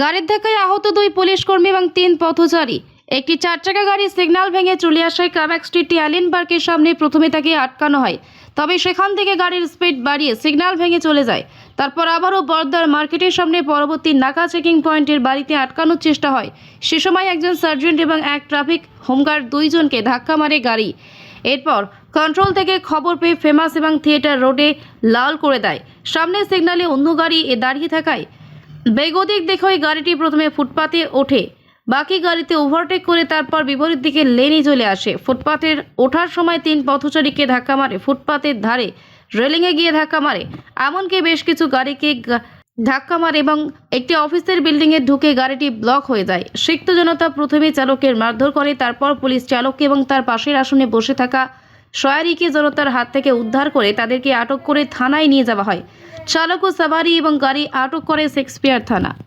গাড়ির ধাক্কায় আহত দুই পুলিশ কর্মী এবং তিন পথচারী। একটি চার চাকা গাড়ি সিগন্যাল ভেঙে চলে আসায় কাবাক স্ট্রিটটি অ্যালিন পার্কের সামনে প্রথমে তাকে আটকানো হয়। তবে সেখান থেকে গাড়ির স্পিড বাড়িয়ে সিগন্যাল ভেঙে চলে যায়। তারপর আবারও বর্দার মার্কেটের সামনে পরবর্তী নাকা চেকিং পয়েন্টের বাড়িতে আটকানোর চেষ্টা হয়। সে সময় একজন সার্জেন্ট এবং এক ট্রাফিক হোমগার্ড দুইজনকে ধাক্কা মারে গাড়ি। এরপর কন্ট্রোল থেকে খবর পেয়ে ফেমাস এবং থিয়েটার রোডে লাল করে দেয়। সামনে সিগন্যালে অন্য গাড়ি এ দাঁড়িয়ে থাকায় বেগতিক দেখে ওই গাড়িটি প্রথমে ফুটপাতে ওঠে। বাকি গাড়িতে ওভারটেক করে তারপর বিপরীত দিকে লেনে চলে আসে। ফুটপাতের ওঠার সময় তিন পথচারীকে ধাক্কা মারে। ফুটপাতের ধারে রেলিংয়ে গিয়ে ধাক্কা মারে। এমনকি বেশ কিছু গাড়িকে ধাক্কা মারে এবং একটি অফিসের বিল্ডিংয়ে ঢুকে গাড়িটি ব্লক হয়ে যায়। সিক্ত জনতা প্রথমে চালকের মারধর করে, তারপর পুলিশ চালককে এবং তার পাশের আসনে বসে থাকা সয়ারিকে জনতার হাত থেকে উদ্ধার করে তাদেরকে আটক করে থানায় নিয়ে যাওয়া হয়। চালক ও সাভারি এবং গাড়ি আটক করে শেক্সপিয়ার থানা।